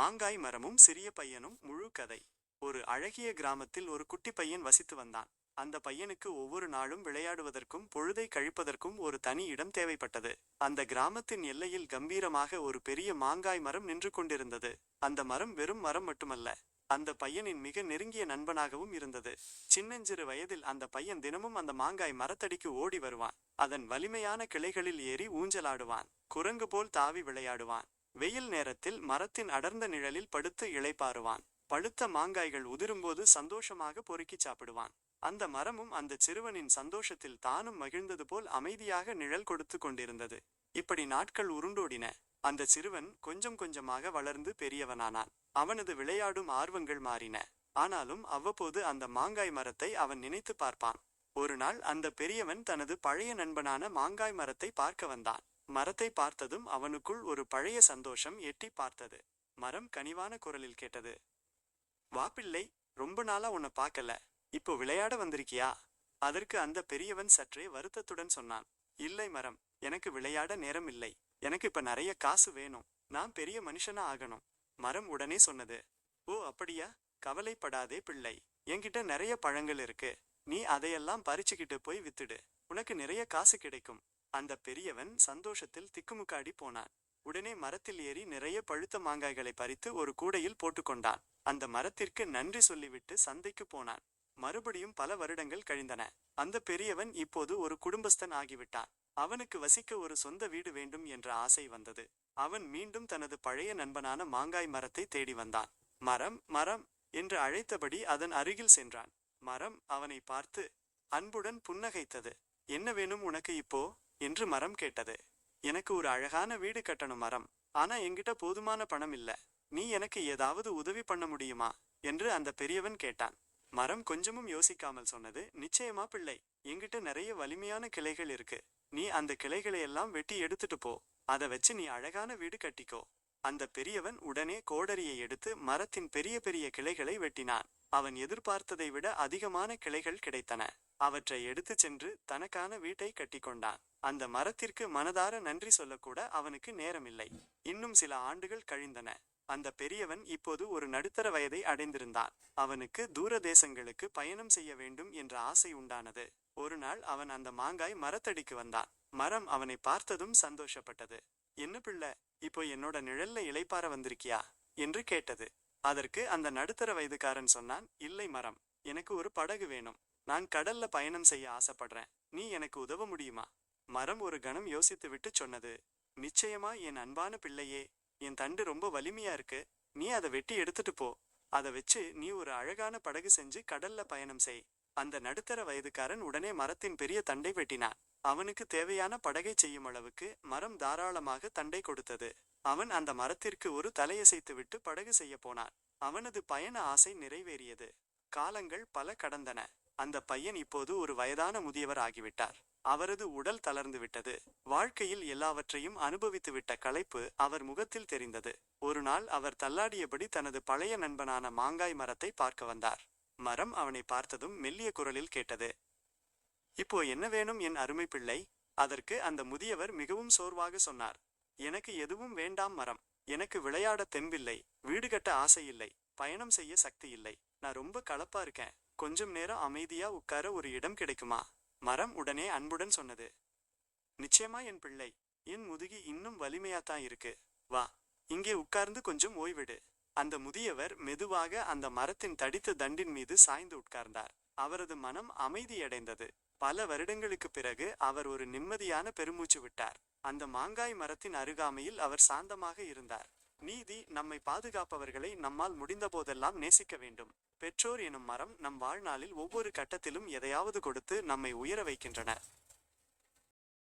மாங்காய் மரமும் சிறிய பையனும் முழு கதை. ஒரு அழகிய கிராமத்தில் ஒரு குட்டி பையன் வசித்து வந்தான். அந்த பையனுக்கு ஒவ்வொரு நாளும் விளையாடுவதற்கும் பொழுதை கழிப்பதற்கும் ஒரு தனி இடம் தேவைப்பட்டது. அந்த கிராமத்தின் எல்லையில் கம்பீரமாக ஒரு பெரிய மாங்காய் மரம் நின்று கொண்டிருந்தது. அந்த மரம் வெறும் மரம் மட்டுமல்ல அந்த பையனின் மிக நெருங்கிய நண்பனாகவும் இருந்தது. சின்னஞ்சிறு வயதில் அந்த பையன் தினமும் அந்த மாங்காய் மரத்தடிக்கு ஓடி வருவான். அதன் வலிமையான கிளைகளில் ஏறி ஊஞ்சலாடுவான். குரங்கு போல் தாவி விளையாடுவான். வெயில் நேரத்தில் மரத்தின் அடர்ந்த நிழலில் படுத்து இளைப்பாறுவான். பழுத்த மாங்காய்கள் உதிரும்போது சந்தோஷமாக பொறுக்கி சாப்பிடுவான். அந்த மரமும் அந்த சிறுவனின் சந்தோஷத்தில் தானும் மகிழ்ந்தது போல் அமைதியாக நிழல் கொடுத்து கொண்டிருந்தது. இப்படி நாட்கள் உருண்டோடின. அந்த சிறுவன் கொஞ்சம் கொஞ்சமாக வளர்ந்து பெரியவனானான். அவனது விளையாடும் ஆர்வங்கள் மாறின. ஆனாலும் அவ்வப்போது அந்த மாங்காய் மரத்தை அவன் நினைத்து பார்ப்பான். ஒரு நாள் அந்த பெரியவன் தனது பழைய நண்பனான மாங்காய் மரத்தை பார்க்க வந்தான். மரத்தை பார்த்ததும் அவனுக்குள் ஒரு பழைய சந்தோஷம் எட்டி பார்த்தது. மரம் கனிவான குரலில் கேட்டது. வா பிள்ளை ரொம்ப நாளா உன்னை பார்க்கல. இப்போ விளையாட வந்திருக்கியா? அதற்கு அந்த பெரியவன் சற்றே வருத்தத்துடன் சொன்னான். இல்லை மரம் எனக்கு விளையாட நேரம் இல்லை. எனக்கு இப்ப நிறைய காசு வேணும். நான் பெரிய மனுஷனா ஆகணும். மரம் உடனே சொன்னது. ஓ அப்படியா? கவலைப்படாதே பிள்ளை. என்கிட்ட நிறைய பழங்கள் இருக்கு. நீ அதையெல்லாம் பறிச்சுக்கிட்டு போய் வித்துடு. உனக்கு நிறைய காசு கிடைக்கும். அந்த பெரியவன் சந்தோஷத்தில் திக்குமுக்காடி போனான். உடனே மரத்தில் ஏறி நிறைய பழுத்த மாங்காய்களை பறித்து ஒரு கூடையில் போட்டுக்கொண்டான். அந்த மரத்திற்கு நன்றி சொல்லிவிட்டு சந்தைக்கு போனான். மறுபடியும் பல வருடங்கள் கழிந்தன. அந்த பெரியவன் இப்போது ஒரு குடும்பஸ்தன் ஆகிவிட்டான். அவனுக்கு வசிக்க ஒரு சொந்த வீடு வேண்டும் என்ற ஆசை வந்தது. அவன் மீண்டும் தனது பழைய நண்பனான மாங்காய் மரத்தை தேடி வந்தான். மரம் மரம் என்று அழைத்தபடி அதன் அருகில் சென்றான். மரம் அவனை பார்த்து அன்புடன் புன்னகைத்தது. என்ன வேணும் உனக்கு இப்போ? என்று மரம் கேட்டது. எனக்கு ஒரு அழகான வீடு கட்டணும் மரம். ஆனா என்கிட்ட போதுமான பணம் இல்ல. நீ எனக்கு ஏதாவது உதவி பண்ண முடியுமா? என்று அந்த பெரியவன் கேட்டான். மரம் கொஞ்சமும் யோசிக்காமல் சொன்னது நிச்சயமா பிள்ளை. என்கிட்ட நிறைய வலிமையான கிளைகள் இருக்கு. நீ அந்த கிளைகளை எல்லாம் வெட்டி எடுத்துட்டு போ. அதை வச்சு நீ அழகான வீடு கட்டிக்கோ. அந்த பெரியவன் உடனே கோடரியை எடுத்து மரத்தின் பெரிய பெரிய கிளைகளை வெட்டினான். அவன் எதிர்பார்த்ததை விட அதிகமான கிளைகள் கிடைத்தன. அவற்றை எடுத்துச் சென்று தனக்கான வீட்டை கட்டிக்கொண்டான் அந்த மரத்திற்கு மனதார நன்றி சொல்லக்கூட அவனுக்கு நேரமில்லை. இன்னும் சில ஆண்டுகள் கழிந்தன. அந்த பெரியவன் இப்போது ஒரு நடுத்தர வயதை அடைந்திருந்தான். அவனுக்கு தூர தேசங்களுக்கு பயணம் செய்ய வேண்டும் என்ற ஆசை உண்டானது. ஒரு நாள் அவன் அந்த மாங்காய் மரத்தடிக்கு வந்தான். மரம் அவனை பார்த்ததும் சந்தோஷப்பட்டது. என்ன பிள்ளை இப்போ என்னோட நிழல்ல இலைப்பார வந்திருக்கியா? என்று கேட்டது. அதற்கு அந்த நடுத்தர வயதுக்காரன் சொன்னான் இல்லை மரம் எனக்கு ஒரு படகு வேணும். நான் கடல்ல பயணம் செய்ய ஆசைப்படுறேன். நீ எனக்கு உதவ முடியுமா? மரம் ஒரு கணம் யோசித்து விட்டு சொன்னது. நிச்சயமா என் அன்பான பிள்ளையே என் தண்டு ரொம்ப வலிமையா இருக்கு. நீ அதை வெட்டி எடுத்துட்டு போ. அதை வச்சு நீ ஒரு அழகான படகு செஞ்சு கடல்ல பயணம் செய். அந்த நடுத்தர வயதுக்காரன் உடனே மரத்தின் பெரிய தண்டை வெட்டினான். அவனுக்கு தேவையான படகை செய்யும் அளவுக்கு மரம் தாராளமாக தண்டை கொடுத்தது. அவன் அந்த மரத்திற்கு ஒரு தலையசைத்து விட்டு படகு செய்ய போனான். அவனது பயண ஆசை நிறைவேறியது. காலங்கள் பல கடந்தன. அந்த பையன் இப்போது ஒரு வயதான முதியவர் ஆகிவிட்டார். அவரது உடல் தளர்ந்து விட்டது. வாழ்க்கையில் எல்லாவற்றையும் அனுபவித்துவிட்ட களைப்பு அவர் முகத்தில் தெரிந்தது. ஒரு நாள் அவர் தள்ளாடியபடி தனது பழைய நண்பனான மாங்காய் மரத்தை பார்க்க வந்தார். மரம் அவனை பார்த்ததும் மெல்லிய குரலில் கேட்டது இப்போ என்ன வேணும் என் அருமை பிள்ளை? அதற்கு அந்த முதியவர் மிகவும் சோர்வாக சொன்னார் எனக்கு எதுவும் வேண்டாம் மரம். எனக்கு விளையாட தெம்பில்லை. வீடு கட்ட ஆசை இல்லை. பயணம் செய்ய சக்தி இல்லை. நான் ரொம்ப களப்பா இருக்கேன். கொஞ்சம் நேரம் அமைதியா உட்கார ஒரு இடம் கிடைக்குமா? மரம் உடனே அன்புடன் சொன்னது. நிச்சயமா என் பிள்ளை என் முதுகி இன்னும் வலிமையாத்தான் இருக்கு. வா இங்கே உட்கார்ந்து கொஞ்சம் ஓய்விடு. அந்த முதியவர் மெதுவாக அந்த மரத்தின் தடித்த தண்டின் மீது சாய்ந்து உட்கார்ந்தார். அவரது மனம் அமைதியடைந்தது. பல வருடங்களுக்கு பிறகு அவர் ஒரு நிம்மதியான பெருமூச்சு விட்டார். அந்த மாங்காய் மரத்தின் அருகாமையில் அவர் சாந்தமாக இருந்தார். நீதி நம்மை பாதுகாப்பவர்களை நம்மால் முடிந்த போதெல்லாம் நேசிக்க வேண்டும். பெற்றோர் எனும் மரம் நம் வாழ்நாளில் ஒவ்வொரு கட்டத்திலும் எதையாவது கொடுத்து நம்மை உயர வைக்கின்றன.